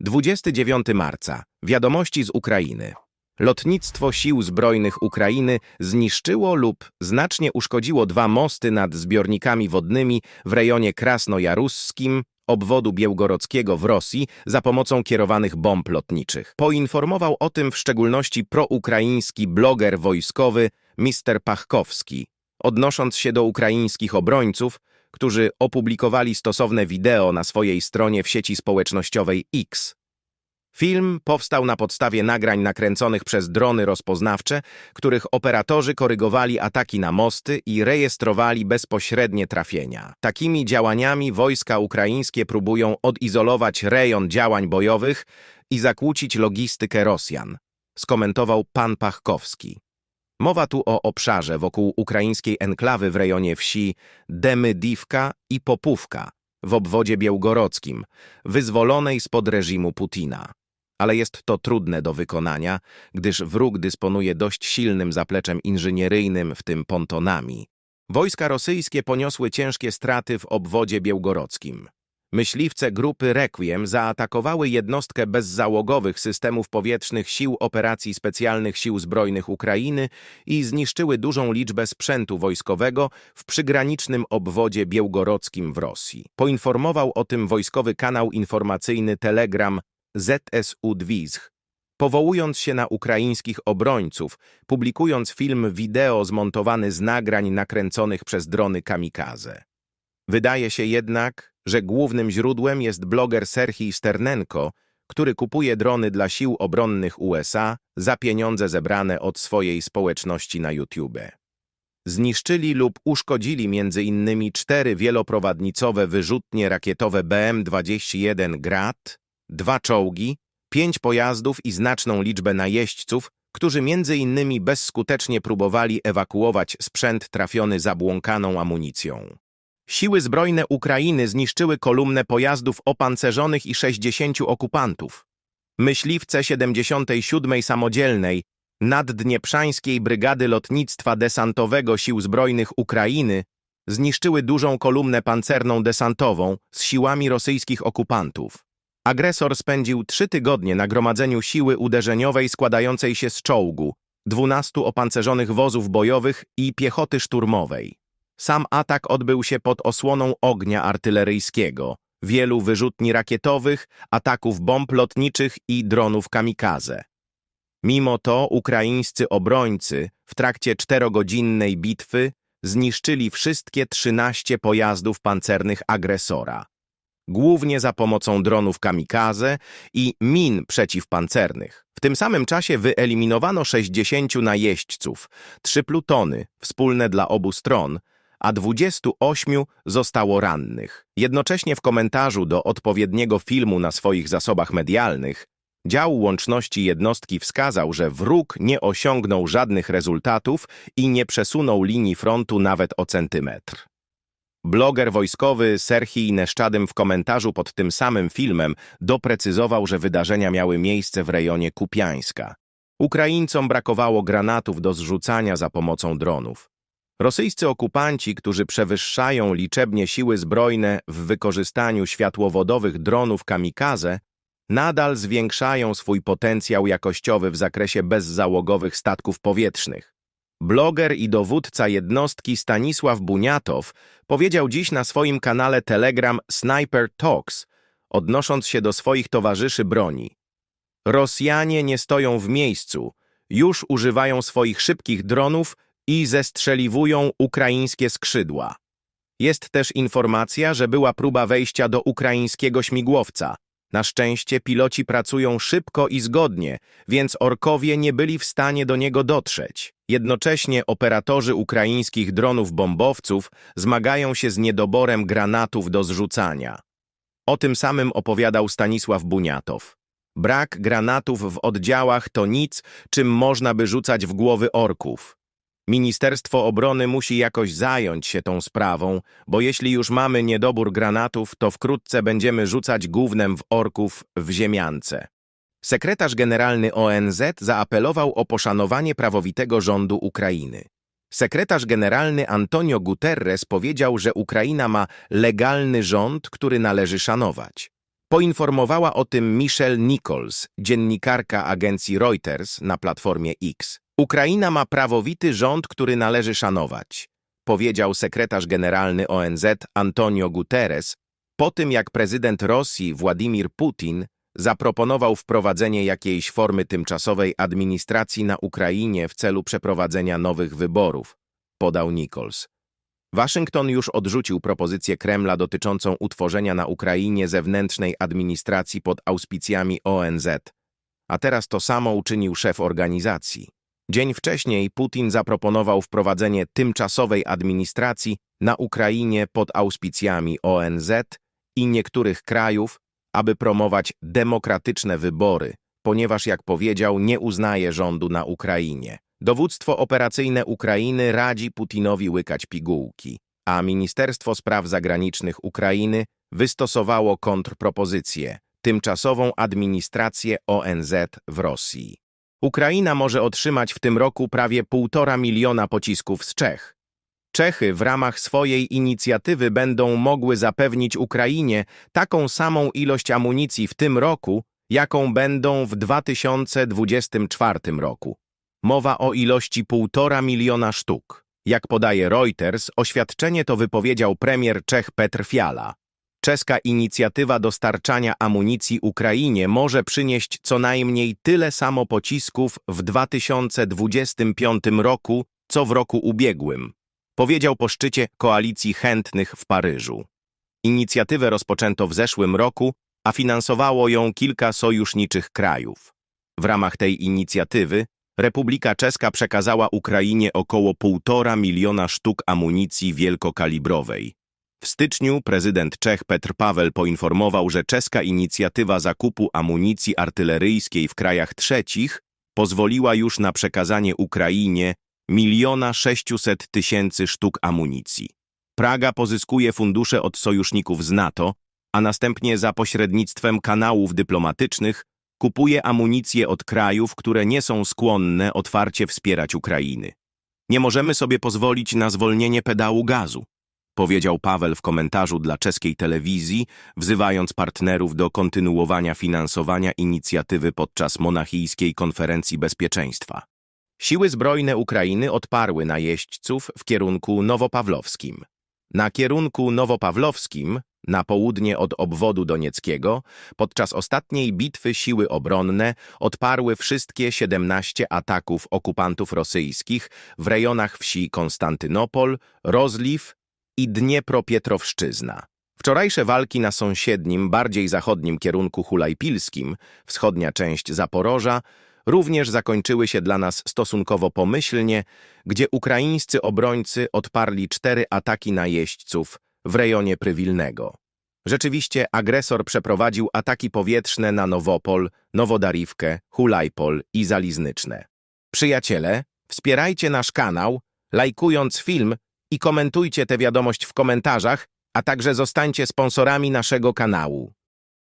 29 marca. Wiadomości z Ukrainy. Lotnictwo Sił Zbrojnych Ukrainy zniszczyło lub znacznie uszkodziło dwa mosty nad zbiornikami wodnymi w rejonie krasnojarusskim obwodu białgorodzkiego w Rosji za pomocą kierowanych bomb lotniczych. Poinformował o tym w szczególności proukraiński bloger wojskowy Mr. Pachkowski, odnosząc się do ukraińskich obrońców, którzy opublikowali stosowne wideo na swojej stronie w sieci społecznościowej X. Film powstał na podstawie nagrań nakręconych przez drony rozpoznawcze, których operatorzy korygowali ataki na mosty i rejestrowali bezpośrednie trafienia. Takimi działaniami wojska ukraińskie próbują odizolować rejon działań bojowych i zakłócić logistykę Rosjan, skomentował pan Pachkowski. Mowa tu o obszarze wokół ukraińskiej enklawy w rejonie wsi Demydivka i Popówka w obwodzie białgorodzkim, wyzwolonej spod reżimu Putina. Ale jest to trudne do wykonania, gdyż wróg dysponuje dość silnym zapleczem inżynieryjnym, w tym pontonami. Wojska rosyjskie poniosły ciężkie straty w obwodzie białgorodzkim. Myśliwce grupy Requiem zaatakowały jednostkę bezzałogowych systemów powietrznych Sił Operacji Specjalnych Sił Zbrojnych Ukrainy i zniszczyły dużą liczbę sprzętu wojskowego w przygranicznym obwodzie białgorodzkim w Rosji. Poinformował o tym wojskowy kanał informacyjny Telegram ZSU Dwizch, powołując się na ukraińskich obrońców, publikując film wideo zmontowany z nagrań nakręconych przez drony kamikaze. Wydaje się jednak, że głównym źródłem jest bloger Serhii Sternenko, który kupuje drony dla sił obronnych USA za pieniądze zebrane od swojej społeczności na YouTube. Zniszczyli lub uszkodzili m.in. cztery wieloprowadnicowe wyrzutnie rakietowe BM-21 Grad, dwa czołgi, pięć pojazdów i znaczną liczbę najeźdźców, którzy między innymi bezskutecznie próbowali ewakuować sprzęt trafiony zabłąkaną amunicją. Siły zbrojne Ukrainy zniszczyły kolumnę pojazdów opancerzonych i 60 okupantów. Myśliwce 77. Samodzielnej Naddnieprzańskiej Brygady Lotnictwa Desantowego Sił Zbrojnych Ukrainy zniszczyły dużą kolumnę pancerną desantową z siłami rosyjskich okupantów. Agresor spędził trzy tygodnie na gromadzeniu siły uderzeniowej składającej się z czołgu, 12 opancerzonych wozów bojowych i piechoty szturmowej. Sam atak odbył się pod osłoną ognia artyleryjskiego, wielu wyrzutni rakietowych, ataków bomb lotniczych i dronów kamikaze. Mimo to ukraińscy obrońcy w trakcie czterogodzinnej bitwy zniszczyli wszystkie 13 pojazdów pancernych agresora głównie za pomocą dronów kamikaze i min przeciwpancernych. W tym samym czasie wyeliminowano 60 najeźdźców, trzy plutony, wspólne dla obu stron, a 28 zostało rannych. Jednocześnie w komentarzu do odpowiedniego filmu na swoich zasobach medialnych Dział Łączności Jednostki wskazał, że wróg nie osiągnął żadnych rezultatów i nie przesunął linii frontu nawet o centymetr. Bloger wojskowy Serhii Neszczadym w komentarzu pod tym samym filmem doprecyzował, że wydarzenia miały miejsce w rejonie Kupiańska. Ukraińcom brakowało granatów do zrzucania za pomocą dronów. Rosyjscy okupanci, którzy przewyższają liczebnie siły zbrojne w wykorzystaniu światłowodowych dronów kamikaze, nadal zwiększają swój potencjał jakościowy w zakresie bezzałogowych statków powietrznych. Bloger i dowódca jednostki Stanisław Buniatow powiedział dziś na swoim kanale Telegram Sniper Talks, odnosząc się do swoich towarzyszy broni. Rosjanie nie stoją w miejscu, już używają swoich szybkich dronów i zestrzeliwują ukraińskie skrzydła. Jest też informacja, że była próba wejścia do ukraińskiego śmigłowca. Na szczęście piloci pracują szybko i zgodnie, więc orkowie nie byli w stanie do niego dotrzeć. Jednocześnie operatorzy ukraińskich dronów bombowców zmagają się z niedoborem granatów do zrzucania. O tym samym opowiadał Stanisław Buniatow. Brak granatów w oddziałach to nic, czym można by rzucać w głowy orków. Ministerstwo Obrony musi jakoś zająć się tą sprawą, bo jeśli już mamy niedobór granatów, to wkrótce będziemy rzucać gównem w orków w ziemiance. Sekretarz generalny ONZ zaapelował o poszanowanie prawowitego rządu Ukrainy. Sekretarz generalny Antonio Guterres powiedział, że Ukraina ma legalny rząd, który należy szanować. Poinformowała o tym Michelle Nichols, dziennikarka agencji Reuters na platformie X. Ukraina ma prawowity rząd, który należy szanować, powiedział sekretarz generalny ONZ Antonio Guterres po tym, jak prezydent Rosji Władimir Putin zaproponował wprowadzenie jakiejś formy tymczasowej administracji na Ukrainie w celu przeprowadzenia nowych wyborów, podał Nichols. Waszyngton już odrzucił propozycję Kremla dotyczącą utworzenia na Ukrainie zewnętrznej administracji pod auspicjami ONZ, a teraz to samo uczynił szef organizacji. Dzień wcześniej Putin zaproponował wprowadzenie tymczasowej administracji na Ukrainie pod auspicjami ONZ i niektórych krajów, aby promować demokratyczne wybory, ponieważ, jak powiedział, nie uznaje rządu na Ukrainie. Dowództwo operacyjne Ukrainy radzi Putinowi łykać pigułki, a Ministerstwo Spraw Zagranicznych Ukrainy wystosowało kontrpropozycję tymczasową administrację ONZ w Rosji. Ukraina może otrzymać w tym roku prawie półtora miliona pocisków z Czech. Czechy w ramach swojej inicjatywy będą mogły zapewnić Ukrainie taką samą ilość amunicji w tym roku, jaką będą w 2024 roku. Mowa o ilości półtora miliona sztuk. Jak podaje Reuters, oświadczenie to wypowiedział premier Czech Petr Fiala. Czeska inicjatywa dostarczania amunicji Ukrainie może przynieść co najmniej tyle samo pocisków w 2025 roku, co w roku ubiegłym, powiedział po szczycie Koalicji Chętnych w Paryżu. Inicjatywę rozpoczęto w zeszłym roku, a finansowało ją kilka sojuszniczych krajów. W ramach tej inicjatywy Republika Czeska przekazała Ukrainie około 1,5 miliona sztuk amunicji wielkokalibrowej. W styczniu prezydent Czech Petr Paweł poinformował, że czeska inicjatywa zakupu amunicji artyleryjskiej w krajach trzecich pozwoliła już na przekazanie Ukrainie miliona 600 tysięcy sztuk amunicji. Praga pozyskuje fundusze od sojuszników z NATO, a następnie za pośrednictwem kanałów dyplomatycznych kupuje amunicję od krajów, które nie są skłonne otwarcie wspierać Ukrainy. Nie możemy sobie pozwolić na zwolnienie pedału gazu, powiedział Paweł w komentarzu dla czeskiej telewizji, wzywając partnerów do kontynuowania finansowania inicjatywy podczas monachijskiej konferencji bezpieczeństwa. Siły zbrojne Ukrainy odparły najeźdźców w kierunku nowopawlowskim. Na kierunku nowopawlowskim, na południe od obwodu donieckiego, podczas ostatniej bitwy siły obronne odparły wszystkie 17 ataków okupantów rosyjskich w rejonach wsi Konstantynopol, Rozliw i Dniepropietrowszczyzna. Wczorajsze walki na sąsiednim, bardziej zachodnim kierunku hulajpilskim, wschodnia część Zaporoża, również zakończyły się dla nas stosunkowo pomyślnie, gdzie ukraińscy obrońcy odparli cztery ataki najeźdźców w rejonie Prywilnego. Rzeczywiście agresor przeprowadził ataki powietrzne na Nowopol, Nowodariwkę, Hulajpol i Zaliznyczne. Przyjaciele, wspierajcie nasz kanał, lajkując film i komentujcie tę wiadomość w komentarzach, a także zostańcie sponsorami naszego kanału.